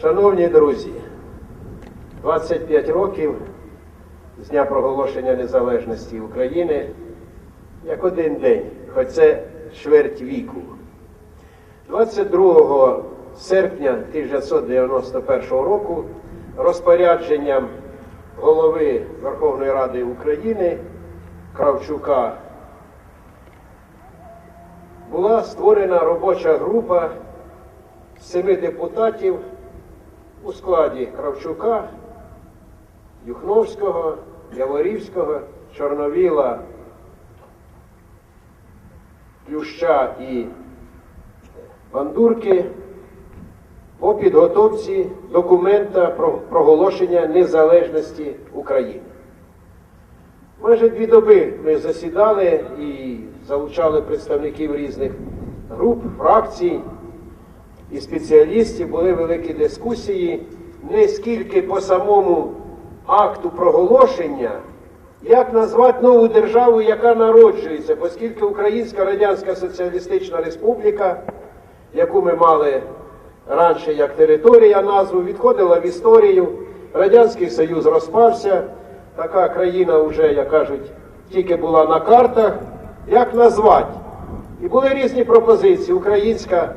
Шановні друзі, 25 років з дня проголошення незалежності України як один день, хоч це чверть віку. 22 серпня 1991 року розпорядженням голови Верховної Ради України Кравчука була створена робоча група семи депутатів у складі Кравчука, Юхновського, Яворівського, Чорновіла, Плюща і Бандурки по підготовці документа про проголошення незалежності України. Майже дві доби ми засідали і залучали представників різних груп, фракцій і спеціалістів. Були великі дискусії не скільки по самому акту проголошення, як назвати нову державу, яка народжується, оскільки Українська Радянська Соціалістична Республіка, яку ми мали раніше як територія назву, відходила в історію. Радянський Союз розпався, така країна вже, як кажуть, тільки була на картах. Як назвати? І були різні пропозиції. Українська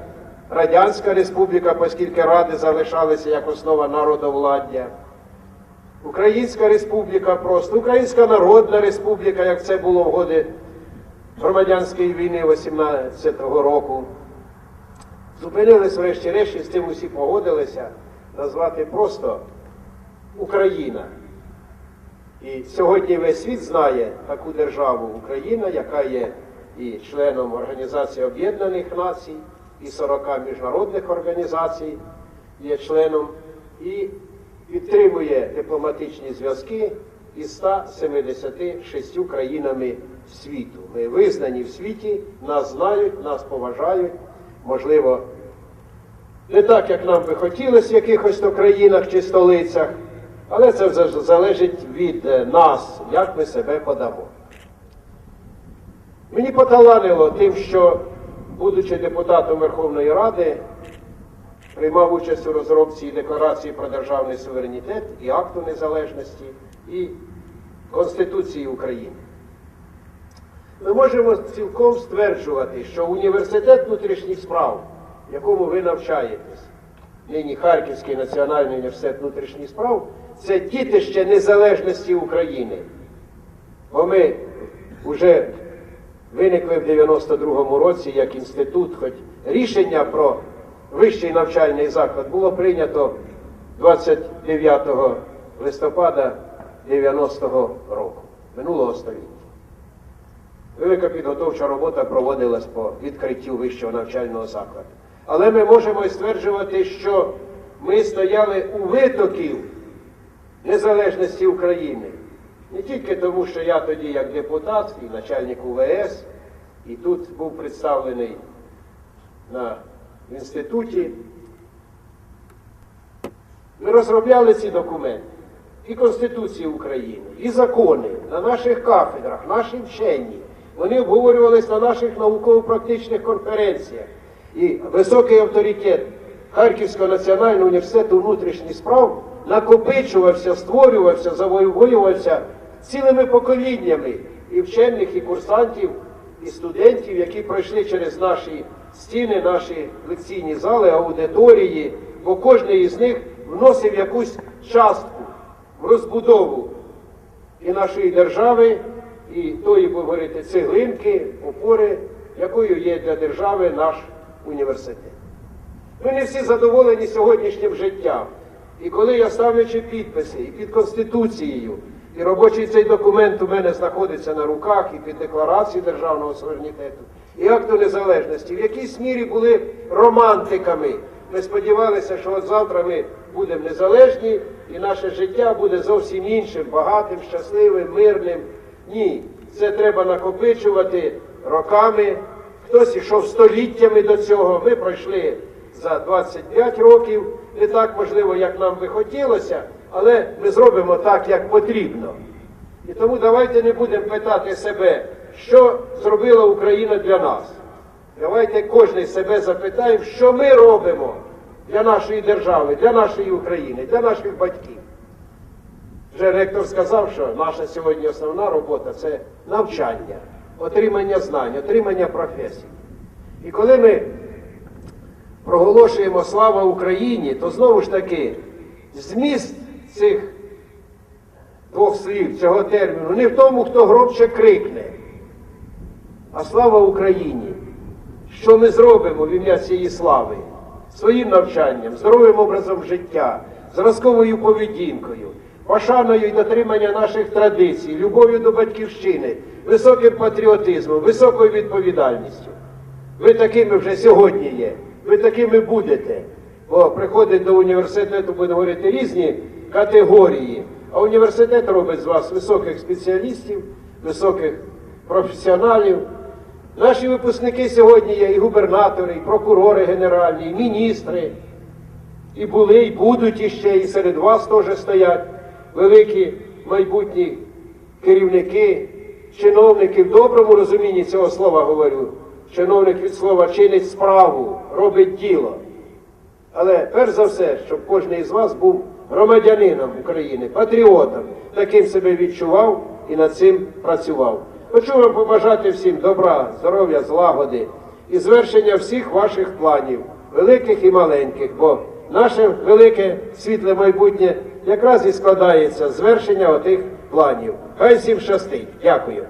Радянська Республіка, оскільки ради залишалися як основа народовладдя. Українська Республіка просто, Українська Народна Республіка, як це було в годи громадянської війни 18-го року. Зупинились врешті-решт, з цим усі погодилися назвати просто Україна. І сьогодні весь світ знає таку державу Україна, яка є і членом Організації Об'єднаних Націй, і 40 міжнародних організацій є членом, і підтримує дипломатичні зв'язки із 176 країнами світу. Ми визнані в світі, нас знають, нас поважають, можливо, не так, як нам би хотілося в якихось то країнах чи столицях, але це залежить від е, нас, як ми себе подамо. Мені поталанило тим, що, будучи депутатом Верховної Ради, приймав участь у розробці декларації про державний суверенітет і акту незалежності і Конституції України. Ми можемо цілком стверджувати, що університет внутрішніх справ, в якому ви навчаєтесь, нині Харківський національний університет внутрішніх справ, це дітище незалежності України. Бо ми вже виникли в 92-му році як інститут, хоч рішення про вищий навчальний заклад було прийнято 29 листопада 90-го року, минулого століття. Велика підготовча робота проводилась по відкриттю вищого навчального закладу. Але ми можемо стверджувати, що ми стояли у витоків незалежності України. Не тільки тому, що я тоді, як депутат і начальник УВС, і тут був представлений на інституті. Ми розробляли ці документи і Конституції України, і закони на наших кафедрах, наші вчені. Вони обговорювалися на наших науково-практичних конференціях. І високий авторитет Харківського національного університету внутрішніх справ накопичувався, створювався, завоювався цілими поколіннями і вчених, і курсантів, і студентів, які пройшли через наші стіни, наші лекційні зали, аудиторії, бо кожен із них вносив якусь частку в розбудову і нашої держави, і тої, будемо говорити, цеглинки, опори, якою є для держави наш університет. Ми не всі задоволені сьогоднішнім життям. І коли я ставлячи підписи і під Конституцією, і робочий цей документ у мене знаходиться на руках, і під декларацією державного суверенітету, і акту незалежності, в якійсь мірі були романтиками. Ми сподівалися, що от завтра ми будемо незалежні, і наше життя буде зовсім іншим, багатим, щасливим, мирним. Ні, це треба накопичувати роками. Хтось ішов століттями до цього. Ми пройшли за 25 років, не так можливо, як нам би хотілося, але ми зробимо так, як потрібно. І тому давайте не будемо питати себе, що зробила Україна для нас. Давайте кожен себе запитаємо, що ми робимо для нашої держави, для нашої України, для наших батьків. Вже ректор сказав, що наша сьогодні основна робота це навчання, отримання знань, отримання професій. І коли ми проголошуємо слава Україні, то знову ж таки зміст цих двох слів, цього терміну, не в тому, хто громче крикне, а слава Україні. Що ми зробимо в ім'я цієї слави? Своїм навчанням, здоровим образом життя, зразковою поведінкою, пошаною і дотримання наших традицій, любов'ю до батьківщини, високим патріотизмом, високою відповідальністю. Ви такими вже сьогодні є, ви такими будете. Бо приходить до університету, будемо говорити, різні категорії. А університет робить з вас високих спеціалістів, високих професіоналів. Наші випускники сьогодні є і губернатори, і прокурори генеральні, і міністри. І були, і будуть іще, і серед вас теж стоять великі майбутні керівники, чиновники в доброму розумінні цього слова говорю. Чиновник від слова чинить справу, робить діло. Але перш за все, щоб кожен із вас був громадянином України, патріотом, таким себе відчував і над цим працював. Хочу вам побажати всім добра, здоров'я, злагоди і звершення всіх ваших планів, великих і маленьких, бо наше велике світле майбутнє якраз і складається звершення отих планів. Хай всім щастить. Дякую.